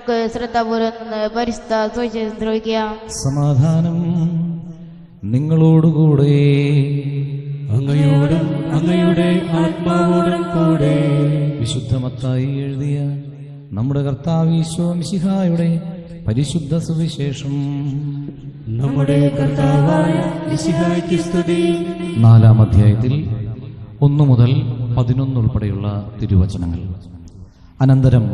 നമുക്ക് ശ്രദ്ധാപൂർവം നിന്ന് പരിസ്ഥ സമാധാനം നിങ്ങളോടുകൂടെ അങ്ങയോടും അങ്ങയുടെ ആത്മാവോടും കൂടെ. വിശുദ്ധമത്തായി എഴുതിയ നമ്മുടെ കർത്താവീശോ മിശിഹായുടെ പരിശുദ്ധ സുവിശേഷം. നമ്മുടെ കർത്താവായ സ്തുതി. നാലാം അധ്യായത്തിൽ ഒന്നു മുതൽ പതിനൊന്ന് ഉൾപ്പെടെയുള്ള തിരുവചനങ്ങൾ. അനന്തരം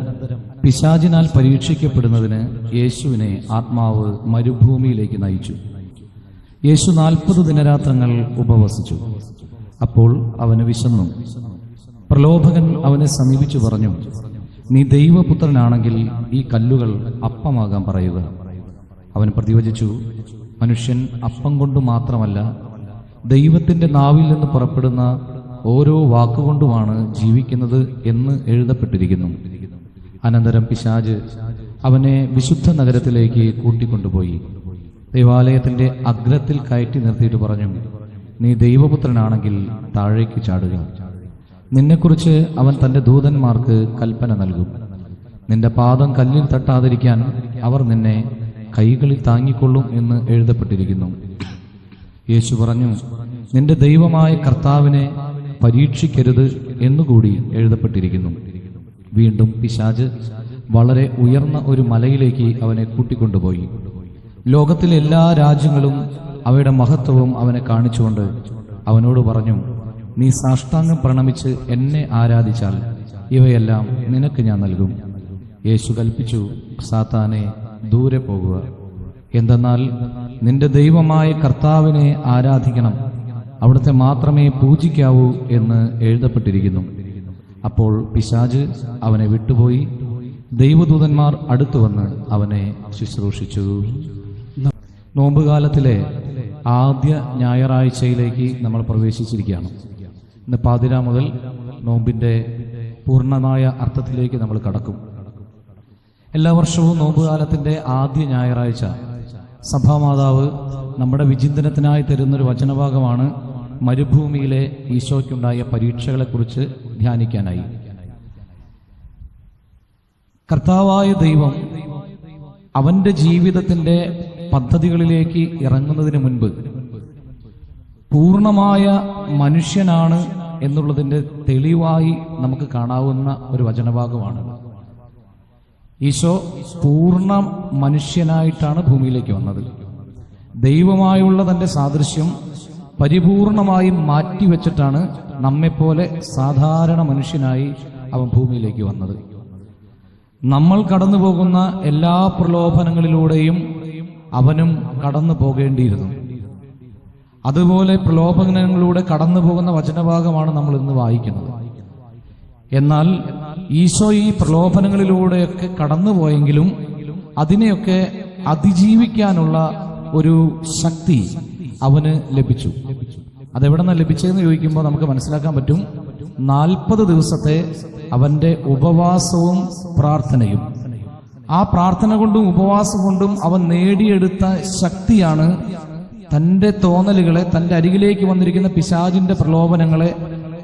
പിശാചിനാൽ പരീക്ഷിക്കപ്പെടുന്നതിന് യേശുവിനെ ആത്മാവ് മരുഭൂമിയിലേക്ക് നയിച്ചു. യേശു നാൽപ്പത് ദിനരാത്രങ്ങൾ ഉപവസിച്ചു. അപ്പോൾ അവന് വിശന്നു. പ്രലോഭകൻ അവനെ സമീപിച്ചു പറഞ്ഞു നീ ദൈവപുത്രനാണെങ്കിൽ ഈ കല്ലുകൾ അപ്പമാകാൻ പറയുക. അവൻ പ്രതിവചിച്ചു മനുഷ്യൻ അപ്പം കൊണ്ട് മാത്രമല്ല ദൈവത്തിന്റെ നാവിൽ നിന്ന് പുറപ്പെടുന്ന ഓരോ വാക്കുകൊണ്ടുമാണ് ജീവിക്കുന്നത് എന്ന് എഴുതപ്പെട്ടിരിക്കുന്നു. അനന്തരം പിശാജ് അവനെ വിശുദ്ധ നഗരത്തിലേക്ക് കൂട്ടിക്കൊണ്ടുപോയി. ദൈവാലയത്തിന്റെ അഗ്രത്തിൽ കയറ്റി നിർത്തിയിട്ട് പറഞ്ഞു നീ ദൈവപുത്രനാണെങ്കിൽ താഴേക്ക് ചാടുക. നിന്നെക്കുറിച്ച് അവൻ തന്റെ ദൂതന്മാർക്ക് കൽപ്പന നൽകും. നിന്റെ പാദം കല്ലിൽ തട്ടാതിരിക്കാൻ അവർ നിന്നെ കൈകളിൽ താങ്ങിക്കൊള്ളും എന്ന് എഴുതപ്പെട്ടിരിക്കുന്നു. യേശു പറഞ്ഞു നിന്റെ ദൈവമായ കർത്താവിനെ പരീക്ഷിക്കരുത് എന്നുകൂടി എഴുതപ്പെട്ടിരിക്കുന്നു. വീണ്ടും പിശാജ് വളരെ ഉയർന്ന ഒരു മലയിലേക്ക് അവനെ കൂട്ടിക്കൊണ്ടുപോയി. ലോകത്തിലെ എല്ലാ രാജ്യങ്ങളും അവയുടെ മഹത്വവും അവനെ കാണിച്ചുകൊണ്ട് അവനോട് പറഞ്ഞു നീ സാഷ്ടാംഗം പ്രണമിച്ച് എന്നെ ആരാധിച്ചാൽ ഇവയെല്ലാം നിനക്ക് ഞാൻ നൽകും. യേശു കൽപ്പിച്ചു സാത്താനെ ദൂരെ പോകുക. എന്തെന്നാൽ നിന്റെ ദൈവമായ കർത്താവിനെ ആരാധിക്കണം. അവിടുത്തെ മാത്രമേ പൂജിക്കാവൂ എന്ന് എഴുതപ്പെട്ടിരിക്കുന്നു. അപ്പോൾ പിശാജ് അവനെ വിട്ടുപോയി. ദൈവദൂതന്മാർ അടുത്തു വന്ന് അവനെ ശുശ്രൂഷിച്ചു. നോമ്പുകാലത്തിലെ ആദ്യ ഞായറാഴ്ചയിലേക്ക് നമ്മൾ പ്രവേശിച്ചിരിക്കുകയാണ്. ഇന്ന് പാതിര മുതൽ നോമ്പിന്റെ പൂർണമായ അർത്ഥത്തിലേക്ക് നമ്മൾ കടക്കും. എല്ലാ വർഷവും നോമ്പുകാലത്തിന്റെ ആദ്യ ഞായറാഴ്ച. സഭാമാതാവ് നമ്മുടെ വിചിന്തനത്തിനായി തരുന്നൊരു വചനഭാഗമാണ് മരുഭൂമിയിലെ ഈശോയ്ക്കുണ്ടായ പരീക്ഷകളെക്കുറിച്ച് ധ്യാനിക്കാനായി. കർത്താവായ ദൈവം അവന്റെ ജീവിതത്തിന്റെ പദ്ധതികളിലേക്ക് ഇറങ്ങുന്നതിന് മുൻപ് പൂർണമായ മനുഷ്യനാണ് എന്നുള്ളതിന്റെ തെളിവായി നമുക്ക് കാണാവുന്ന ഒരു വചനഭാഗമാണ്. ഈശോ പൂർണ മനുഷ്യനായിട്ടാണ് ഭൂമിയിലേക്ക് വന്നത്. ദൈവമായുള്ള തന്റെ സാദൃശ്യം പരിപൂർണമായും മാറ്റിവെച്ചിട്ടാണ് നമ്മെപ്പോലെ സാധാരണ മനുഷ്യനായി അവൻ ഭൂമിയിലേക്ക് വന്നത്. നമ്മൾ കടന്നു പോകുന്ന എല്ലാ പ്രലോഭനങ്ങളിലൂടെയും അവനും കടന്നു പോകേണ്ടിയിരുന്നു അതുപോലെ പ്രലോഭനങ്ങളിലൂടെ കടന്നു പോകുന്ന വചനഭാഗമാണ് നമ്മൾ ഇന്ന് വായിക്കുന്നത്. എന്നാൽ ഈശോ ഈ പ്രലോഭനങ്ങളിലൂടെയൊക്കെ കടന്നുപോയെങ്കിലും അതിനെയൊക്കെ അതിജീവിക്കാനുള്ള ഒരു ശക്തി അവന് ലഭിച്ചു. അതെവിടെ നിന്ന് ലഭിച്ചതെന്ന് ചോദിക്കുമ്പോൾ നമുക്ക് മനസ്സിലാക്കാൻ പറ്റും. നാൽപ്പത് ദിവസത്തെ അവന്റെ ഉപവാസവും പ്രാർത്ഥനയും. ആ പ്രാർത്ഥന കൊണ്ടും ഉപവാസം കൊണ്ടും അവൻ നേടിയെടുത്ത ശക്തിയാണ് തന്റെ തോന്നലുകളെ തന്റെ അരികിലേക്ക് വന്നിരിക്കുന്ന പിശാചിന്റെ പ്രലോഭനങ്ങളെ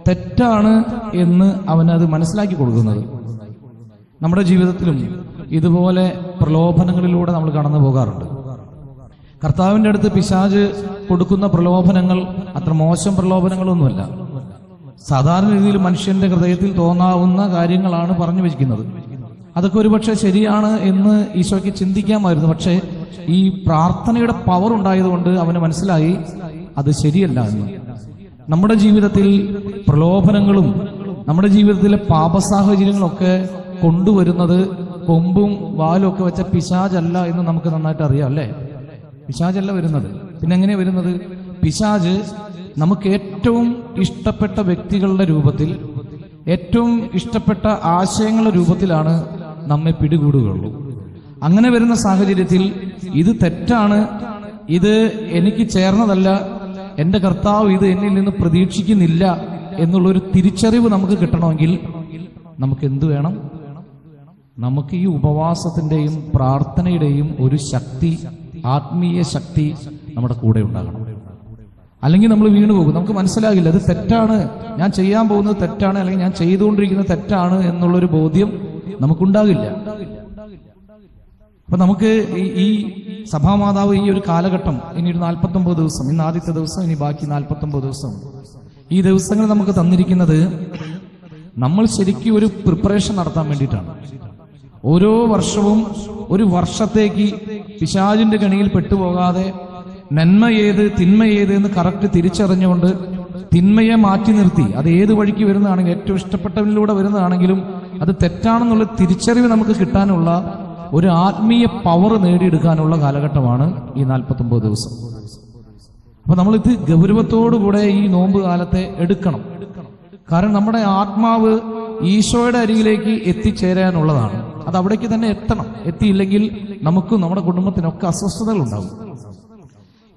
തെറ്റാണ് എന്ന് അവനത് മനസ്സിലാക്കി കൊടുക്കുന്നത്. നമ്മുടെ ജീവിതത്തിലും ഇതുപോലെ പ്രലോഭനങ്ങളിലൂടെ നമ്മൾ കടന്നു പോകാറുണ്ട്. കർത്താവിന്റെ അടുത്ത് പിശാജ് കൊടുക്കുന്ന പ്രലോഭനങ്ങൾ അത്ര മോശം പ്രലോഭനങ്ങളൊന്നുമല്ല. സാധാരണ രീതിയിൽ മനുഷ്യന്റെ ഹൃദയത്തിൽ തോന്നാവുന്ന കാര്യങ്ങളാണ് പറഞ്ഞു വെച്ചിരിക്കുന്നത്. അതൊക്കെ ഒരുപക്ഷെ ശരിയാണ് എന്ന് ഈശോയ്ക്ക് ചിന്തിക്കാമായിരുന്നു. പക്ഷേ ഈ പ്രാർത്ഥനയുടെ പവർ ഉണ്ടായതുകൊണ്ട് അവന് മനസ്സിലായി അത് ശരിയല്ല എന്ന്. നമ്മുടെ ജീവിതത്തിൽ പ്രലോഭനങ്ങളും നമ്മുടെ ജീവിതത്തിലെ പാപസാഹചര്യങ്ങളൊക്കെ കൊണ്ടുവരുന്നത് കൊമ്പും വാലും ഒക്കെ വെച്ച പിശാജല്ല എന്ന് നമുക്ക് നന്നായിട്ട് അറിയാം അല്ലേ? പിശാജല്ല വരുന്നത്. പിന്നെ എങ്ങനെ വരുന്നത്? പിശാജ് നമുക്ക് ഏറ്റവും ഇഷ്ടപ്പെട്ട വ്യക്തികളുടെ രൂപത്തിൽ ഏറ്റവും ഇഷ്ടപ്പെട്ട ആശയങ്ങളുടെ രൂപത്തിലാണ് നമ്മെ പിടികൂടുകയുള്ളൂ. അങ്ങനെ വരുന്ന സാഹചര്യത്തിൽ ഇത് തെറ്റാണ് ഇത് എനിക്ക് ചേർന്നതല്ല എന്റെ കർത്താവ് ഇത് എന്നിൽ നിന്ന് പ്രതീക്ഷിക്കുന്നില്ല എന്നുള്ളൊരു തിരിച്ചറിവ് നമുക്ക് കിട്ടണമെങ്കിൽ നമുക്ക് എന്ത് വേണം? നമുക്ക് ഈ ഉപവാസത്തിന്റെയും പ്രാർത്ഥനയുടെയും ഒരു ശക്തി ആത്മീയ ശക്തി നമ്മുടെ കൂടെ ഉണ്ടാകണം. അല്ലെങ്കിൽ നമ്മൾ വീണു പോകും. നമുക്ക് മനസ്സിലാകില്ല അത് തെറ്റാണ്. ഞാൻ ചെയ്യാൻ പോകുന്നത് തെറ്റാണ്. അല്ലെങ്കിൽ ഞാൻ ചെയ്തുകൊണ്ടിരിക്കുന്നത് തെറ്റാണ് എന്നുള്ളൊരു ബോധ്യം നമുക്കുണ്ടാകില്ല. അപ്പൊ നമുക്ക് ഈ സഭാമാതാവ് ഈ ഒരു കാലഘട്ടം ഇനി ഒരു നാൽപ്പത്തി ഒമ്പത് ദിവസം ഇന്ന് ആദ്യത്തെ ദിവസം ഇനി ബാക്കി നാൽപ്പത്തി ഒമ്പത് ദിവസം. ഈ ദിവസങ്ങൾ നമുക്ക് തന്നിരിക്കുന്നത് നമ്മൾ ശരിക്കും ഒരു പ്രിപ്പറേഷൻ നടത്താൻ വേണ്ടിയിട്ടാണ്. ഓരോ വർഷവും ഒരു വർഷത്തേക്ക് പിശാചിന്റെ കണിയിൽ പെട്ടുപോകാതെ നന്മ ഏത് തിന്മ ഏത് എന്ന് കറക്റ്റ് തിരിച്ചറിഞ്ഞുകൊണ്ട് തിന്മയെ മാറ്റി നിർത്തി. അത് ഏത് വഴിക്ക് വരുന്നതാണെങ്കിലും ഏറ്റവും ഇഷ്ടപ്പെട്ടവനിലൂടെ വരുന്നതാണെങ്കിലും അത് തെറ്റാണെന്നുള്ള തിരിച്ചറിവ് നമുക്ക് കിട്ടാനുള്ള ഒരു ആത്മീയ പവർ നേടിയെടുക്കാനുള്ള കാലഘട്ടമാണ് ഈ നാൽപ്പത്തൊമ്പത് ദിവസം. അപ്പൊ നമ്മളിത് ഗൗരവത്തോടുകൂടെ ഈ നോമ്പ് കാലത്തെ എടുക്കണം. കാരണം നമ്മുടെ ആത്മാവ് ഈശോയുടെ അരികിലേക്ക് എത്തിച്ചേരാനുള്ളതാണ്. അത് അവിടേക്ക് തന്നെ എത്തണം. എത്തിയില്ലെങ്കിൽ നമുക്കും നമ്മുടെ കുടുംബത്തിനൊക്കെ അസ്വസ്ഥതകൾ ഉണ്ടാവും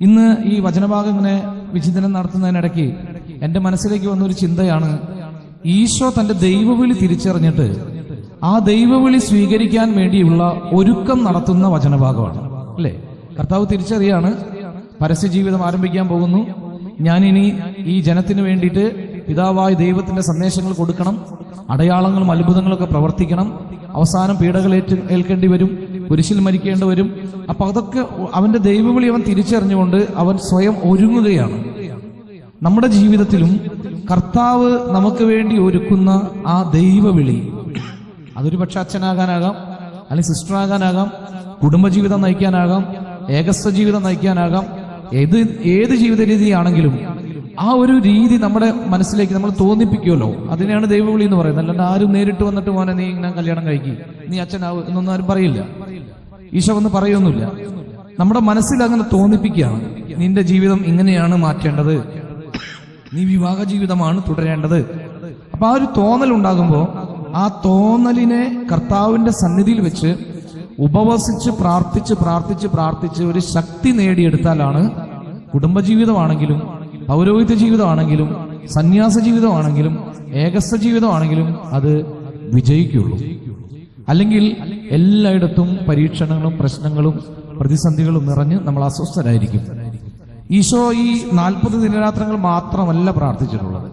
ഇന്ന് ഈ വചനഭാഗം ഇങ്ങനെ വിചിന്തനം നടത്തുന്നതിനിടയ്ക്ക് എന്റെ മനസ്സിലേക്ക് വന്ന ഒരു ചിന്തയാണ് ഈശോ തന്റെ ദൈവവിളി തിരിച്ചറിഞ്ഞിട്ട് ആ ദൈവവിളി സ്വീകരിക്കാൻ വേണ്ടിയുള്ള ഒരുക്കം നടത്തുന്ന വചനഭാഗമാണ്. അല്ലേ? കർത്താവ് തിരിച്ചറിയാണ് പരസ്യ ജീവിതം ആരംഭിക്കാൻ പോകുന്നു. ഞാനിനി ഈ ജനത്തിന് വേണ്ടിയിട്ട് പിതാവായ ദൈവത്തിന്റെ സന്ദേശങ്ങൾ കൊടുക്കണം. അടയാളങ്ങളും അത്ഭുതങ്ങളും ഒക്കെ പ്രവർത്തിക്കണം. അവസാനം പീഡകൾ ഏറ്റ് ഏൽക്കേണ്ടി വരും. കുരിശിൽ മരിക്കേണ്ടി വരും. അപ്പൊ അതൊക്കെ അവന്റെ ദൈവവിളി അവൻ തിരിച്ചറിഞ്ഞുകൊണ്ട് അവൻ സ്വയം ഒരുങ്ങുകയാണ്. നമ്മുടെ ജീവിതത്തിലും കർത്താവ് നമുക്ക് വേണ്ടി ഒരുക്കുന്ന ആ ദൈവവിളി അതൊരു പക്ഷെ അച്ഛനാകാനാകാം അല്ലെങ്കിൽ സിസ്റ്റർ ആകാനാകാം കുടുംബജീവിതം നയിക്കാനാകാം ഏകസ്വ ജീവിതം നയിക്കാനാകാം ഏത് ഏത് ജീവിത രീതിയാണെങ്കിലും ആ ഒരു രീതി നമ്മുടെ മനസ്സിലേക്ക് നമ്മൾ തോന്നിപ്പിക്കുമല്ലോ. അതിനെയാണ് ദൈവവിളി എന്ന് പറയുന്നത്. അല്ലാണ്ട് ആരും നേരിട്ട് വന്നിട്ട് മോനെ നീ ഇങ്ങനെ കല്യാണം കഴിക്കി. നീ അച്ഛനാവും എന്നൊന്നും ആരും പറയില്ല. ഈശോ ഒന്ന് പറയൊന്നുമില്ല നമ്മുടെ മനസ്സിൽ അങ്ങനെ തോന്നിപ്പിക്കുകയാണ്. നിന്റെ ജീവിതം ഇങ്ങനെയാണ് മാറ്റേണ്ടത്. നീ വിവാഹ ജീവിതമാണ് തുടരേണ്ടത്. അപ്പൊ ആ ഒരു തോന്നൽ ഉണ്ടാകുമ്പോൾ ആ തോന്നലിനെ കർത്താവിന്റെ സന്നിധിയിൽ വെച്ച് ഉപവസിച്ച് പ്രാർത്ഥിച്ച് പ്രാർത്ഥിച്ച് പ്രാർത്ഥിച്ച് ഒരു ശക്തി നേടിയെടുത്താലാണ് കുടുംബജീവിതമാണെങ്കിലും പൗരോഹിത്യ ജീവിതമാണെങ്കിലും സന്യാസ ജീവിതമാണെങ്കിലും ഏകസ്ഥ ജീവിതമാണെങ്കിലും അത് വിജയിക്കുള്ളൂ അല്ലെങ്കിൽ എല്ലായിടത്തും പരീക്ഷണങ്ങളും പ്രശ്നങ്ങളും പ്രതിസന്ധികളും നിറഞ്ഞ് നമ്മൾ അസ്വസ്ഥരായിരിക്കും. ഈശോ ഈ നാൽപ്പത് ദിനരാത്രങ്ങൾ മാത്രമല്ല പ്രാർത്ഥിച്ചിട്ടുള്ളത്.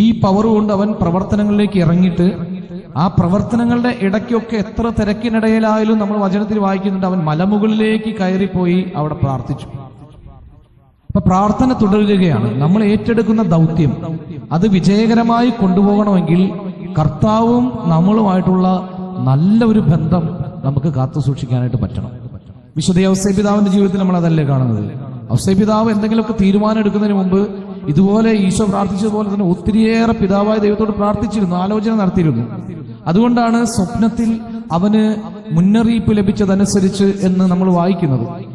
ഈ പവർ കൊണ്ട് അവൻ പ്രവർത്തനങ്ങളിലേക്ക് ഇറങ്ങിയിട്ട് ആ പ്രവർത്തനങ്ങളുടെ ഇടയ്ക്കൊക്കെ എത്ര തിരക്കിനിടയിലായാലും നമ്മൾ വചനത്തിൽ വായിക്കുന്നുണ്ട് അവൻ മലമുകളിലേക്ക് കയറിപ്പോയി അവിടെ പ്രാർത്ഥിച്ചു. അപ്പൊ പ്രാർത്ഥന തുടരുകയാണ്. നമ്മൾ ഏറ്റെടുക്കുന്ന ദൗത്യം. അത് വിജയകരമായി കൊണ്ടുപോകണമെങ്കിൽ കർത്താവും നമ്മളുമായിട്ടുള്ള നല്ല ഒരു ബന്ധം നമുക്ക് കാത്തു സൂക്ഷിക്കാനായിട്ട് പറ്റണം. വിശുദ്ധ ഔസൈപിതാവിന്റെ ജീവിതത്തിൽ നമ്മൾ അതല്ലേ കാണുന്നത്? ഔസൈപിതാവ് എന്തെങ്കിലുമൊക്കെ തീരുമാനം എടുക്കുന്നതിന് മുമ്പ് ഇതുപോലെ ഈശോ പ്രാർത്ഥിച്ചതുപോലെ തന്നെ ഒത്തിരിയേറെ പിതാവായ ദൈവത്തോട് പ്രാർത്ഥിച്ചിരുന്നു ആലോചന നടത്തിയിരുന്നു. അതുകൊണ്ടാണ് സ്വപ്നത്തിൽ അവന് മുന്നറിയിപ്പ് ലഭിച്ചതനുസരിച്ച് എന്ന് നമ്മൾ വായിക്കുന്നത്.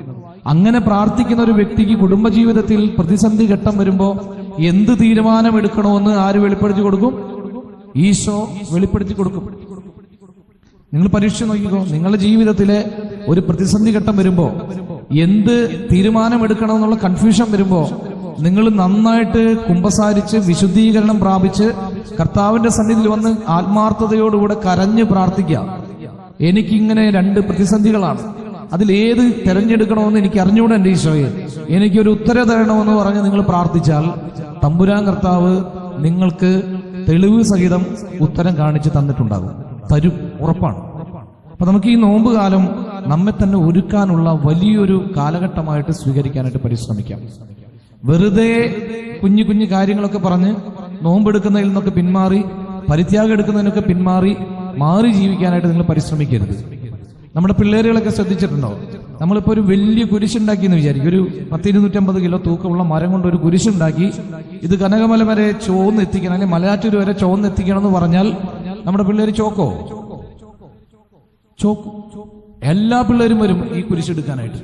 അങ്ങനെ പ്രാർത്ഥിക്കുന്ന ഒരു വ്യക്തിക്ക് കുടുംബജീവിതത്തിൽ പ്രതിസന്ധി ഘട്ടം വരുമ്പോൾ എന്ത് തീരുമാനമെടുക്കണമെന്ന് ആര് വെളിപ്പെടുത്തി കൊടുക്കും? ഈശോ വെളിപ്പെടുത്തി കൊടുക്കും. നിങ്ങൾ പരീക്ഷ നോക്കിക്കോ നിങ്ങളുടെ ജീവിതത്തിലെ ഒരു പ്രതിസന്ധി ഘട്ടം വരുമ്പോ എന്ത് തീരുമാനമെടുക്കണം എന്നുള്ള കൺഫ്യൂഷൻ വരുമ്പോ നിങ്ങൾ നന്നായിട്ട് കുമ്പസാരിച്ച് വിശുദ്ധീകരണം പ്രാപിച്ച് കർത്താവിന്റെ സന്നിധിയിൽ വന്ന് ആത്മാർത്ഥതയോടുകൂടെ കരഞ്ഞ് പ്രാർത്ഥിക്കുക. എനിക്കിങ്ങനെ രണ്ട് പ്രതിസന്ധികളാണ്. അതിൽ ഏത് തെരഞ്ഞെടുക്കണമെന്ന് എനിക്ക് അറിഞ്ഞുകൂടെ എന്റെ ഈശോയെ? എനിക്കൊരു ഉത്തര തരണമെന്ന് പറഞ്ഞ് നിങ്ങൾ പ്രാർത്ഥിച്ചാൽ തമ്പുരാൻ കർത്താവ് നിങ്ങൾക്ക് തെളിവ് സഹിതം ഉത്തരം കാണിച്ച് തന്നിട്ടുണ്ടാകും. തരും. ഉറപ്പാണ്. അപ്പൊ നമുക്ക് ഈ നോമ്പ് കാലം നമ്മെ തന്നെ ഒരുക്കാനുള്ള വലിയൊരു കാലഘട്ടമായിട്ട് സ്വീകരിക്കാനായിട്ട് പരിശ്രമിക്കാം. വെറുതെ കുഞ്ഞു കുഞ്ഞു കാര്യങ്ങളൊക്കെ പറഞ്ഞ് നോമ്പെടുക്കുന്നതിൽ നിന്നൊക്കെ പിന്മാറി പരിത്യാഗം എടുക്കുന്നതിനൊക്കെ പിന്മാറി മാറി ജീവിക്കാനായിട്ട് നിങ്ങൾ പരിശ്രമിക്കരുത്. നമ്മുടെ പിള്ളേരുകളൊക്കെ ശ്രദ്ധിച്ചിട്ടുണ്ടോ? നമ്മളിപ്പോ ഒരു വലിയ കുരിശുണ്ടാക്കി എന്ന് വിചാരിക്കും. ഒരു പത്തിരുന്നൂറ്റമ്പത് കിലോ തൂക്കമുള്ള മരം കൊണ്ട് ഒരു കുരിശുണ്ടാക്കി. ഇത് കനകമല വരെ ചോന്ന് എത്തിക്കണം അല്ലെങ്കിൽ മലയാറ്റൂർ വരെ ചോന്ന് എത്തിക്കണം എന്ന് പറഞ്ഞാൽ നമ്മുടെ പിള്ളേര് ചോക്കോ? ചോക്കും. എല്ലാ പിള്ളേരും വരും ഈ കുരിശെടുക്കാനായിട്ട്.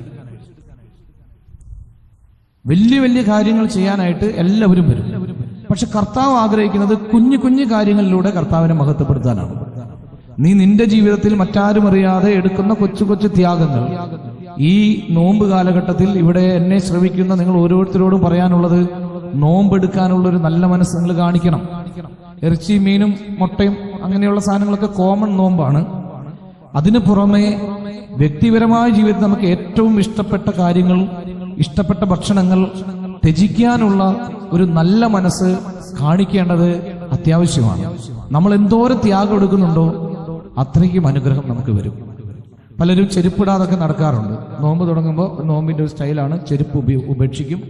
വലിയ വലിയ കാര്യങ്ങൾ ചെയ്യാനായിട്ട് എല്ലാവരും വരും. പക്ഷെ കർത്താവ് ആഗ്രഹിക്കുന്നത് കുഞ്ഞു കുഞ്ഞു കാര്യങ്ങളിലൂടെ കർത്താവിനെ മഹത്വപ്പെടുത്താനാണ്. നീ നിന്റെ ജീവിതത്തിൽ മറ്റാരും അറിയാതെ എടുക്കുന്ന കൊച്ചു കൊച്ചു ത്യാഗങ്ങൾ. ഈ നോമ്പ് കാലഘട്ടത്തിൽ ഇവിടെ എന്നെ ശ്രമിക്കുന്ന നിങ്ങൾ ഓരോരുത്തരോടും പറയാനുള്ളത് നോമ്പെടുക്കാനുള്ള ഒരു നല്ല മനസ്സ് നിങ്ങൾ കാണിക്കണം. ഇറച്ചി മീനും മുട്ടയും അങ്ങനെയുള്ള സാധനങ്ങളൊക്കെ കോമൺ നോമ്പാണ്. അതിനു പുറമെ വ്യക്തിപരമായ ജീവിതത്തിൽ നമുക്ക് ഏറ്റവും ഇഷ്ടപ്പെട്ട കാര്യങ്ങൾ ഇഷ്ടപ്പെട്ട ഭക്ഷണങ്ങൾ ത്യജിക്കാനുള്ള ഒരു നല്ല മനസ്സ് കാണിക്കേണ്ടത് അത്യാവശ്യമാണ്. നമ്മൾ എന്തോരം ത്യാഗം എടുക്കുന്നുണ്ടോ അത്രയ്ക്കും അനുഗ്രഹം നമുക്ക് വരും. പലരും ചെരുപ്പിടാതൊക്കെ നടക്കാറുണ്ട്. നോമ്പ് തുടങ്ങുമ്പോൾ നോമ്പിന്റെ ഒരു സ്റ്റൈലാണ് ചെരുപ്പ് ഉപേക്ഷിക്കും.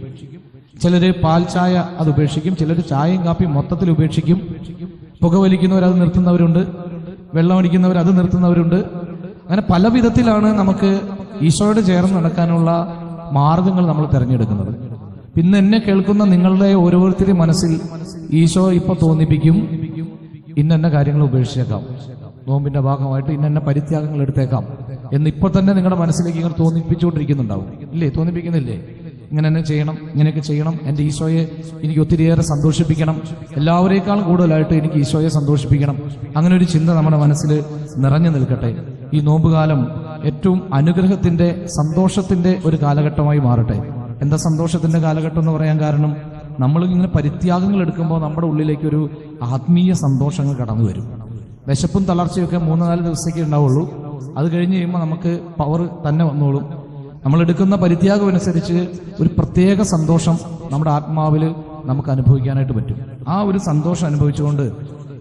ചിലർ പാൽ ചായ അത് ഉപേക്ഷിക്കും. ചിലർ ചായയും കാപ്പിയും മൊത്തത്തിൽ ഉപേക്ഷിക്കും. പുകവലിക്കുന്നവർ അത് നിർത്തുന്നവരുണ്ട്. വെള്ളം അടിക്കുന്നവർ അത് നിർത്തുന്നവരുണ്ട്. അങ്ങനെ പല വിധത്തിലാണ് നമുക്ക് ഈശോയോട് ചേർന്ന് നടക്കാനുള്ള മാർഗങ്ങൾ നമ്മൾ തിരഞ്ഞെടുക്കുന്നത്. പിന്നെ എന്നെ കേൾക്കുന്ന നിങ്ങളുടെ ഓരോരുത്തരുടെയും മനസ്സിൽ ഈശോ ഇപ്പൊ തോന്നിപ്പിക്കും. ഇന്നെന്ന കാര്യങ്ങൾ ഉപേക്ഷിച്ചേക്കാം. നോമ്പിന്റെ ഭാഗമായിട്ട് ഇന്നെന്ന പരിത്യാഗങ്ങൾ എടുത്തേക്കാം എന്ന് ഇപ്പൊ തന്നെ നിങ്ങളുടെ മനസ്സിലേക്ക് ഇങ്ങനെ തോന്നിപ്പിച്ചുകൊണ്ടിരിക്കുന്നുണ്ടാവും. ഇല്ലേ? തോന്നിപ്പിക്കുന്നില്ലേ? ഇങ്ങനെ തന്നെ ചെയ്യണം ഇങ്ങനെയൊക്കെ ചെയ്യണം. എന്റെ ഈശോയെ എനിക്ക് ഒത്തിരിയേറെ സന്തോഷിപ്പിക്കണം. എല്ലാവരേക്കാളും കൂടുതലായിട്ട് എനിക്ക് ഈശോയെ സന്തോഷിപ്പിക്കണം. അങ്ങനെ ഒരു ചിന്ത നമ്മുടെ മനസ്സിൽ നിറഞ്ഞു നിൽക്കട്ടെ. ഈ നോമ്പുകാലം ഏറ്റവും അനുഗ്രഹത്തിന്റെ സന്തോഷത്തിന്റെ ഒരു കാലഘട്ടമായി മാറട്ടെ. എന്താ സന്തോഷത്തിന്റെ കാലഘട്ടം എന്ന് പറയാൻ കാരണം? നമ്മൾ ഇങ്ങനെ പരിത്യാഗങ്ങൾ എടുക്കുമ്പോൾ നമ്മുടെ ഉള്ളിലേക്ക് ഒരു ആത്മീയ സന്തോഷങ്ങൾ കടന്നു വരും. വിശപ്പും തളർച്ചയൊക്കെ മൂന്ന് നാല് ദിവസത്തേക്ക് ഉണ്ടാവുള്ളൂ. അത് കഴിഞ്ഞ് കഴിയുമ്പോൾ നമുക്ക് പവർ തന്നെ വന്നോളും. നമ്മൾ എടുക്കുന്ന പരിത്യാഗം അനുസരിച്ച് ഒരു പ്രത്യേക സന്തോഷം നമ്മുടെ ആത്മാവിൽ നമുക്ക് അനുഭവിക്കാനായിട്ട് പറ്റും. ആ ഒരു സന്തോഷം അനുഭവിച്ചുകൊണ്ട്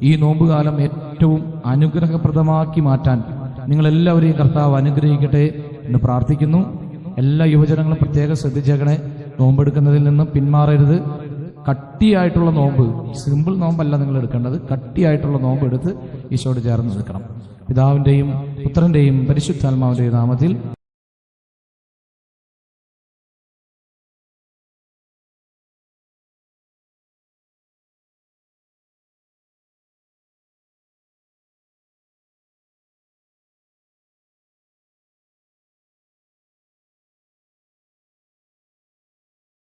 ഈ നോമ്പുകാലം ഏറ്റവും അനുഗ്രഹപ്രദമാക്കി മാറ്റാൻ നിങ്ങളെല്ലാവരെയും കർത്താവ് അനുഗ്രഹിക്കട്ടെ എന്ന് പ്രാർത്ഥിക്കുന്നു. എല്ലാ യുവജനങ്ങളും പ്രത്യേകം ശ്രദ്ധിച്ചേക്കണേ. നോമ്പെടുക്കുന്നതിൽ നിന്നും പിന്മാറരുത്. കട്ടിയായിട്ടുള്ള നോമ്പ് സിമ്പിൾ നോമ്പല്ല നിങ്ങൾ എടുക്കേണ്ടത്. കട്ടിയായിട്ടുള്ള നോമ്പ് എടുത്ത് ഈശോട് ചേർന്ന് നിൽക്കണം. പിതാവിന്റെയും പുത്രന്റെയും പരിശുദ്ധാത്മാവിന്റെയും നാമത്തിൽ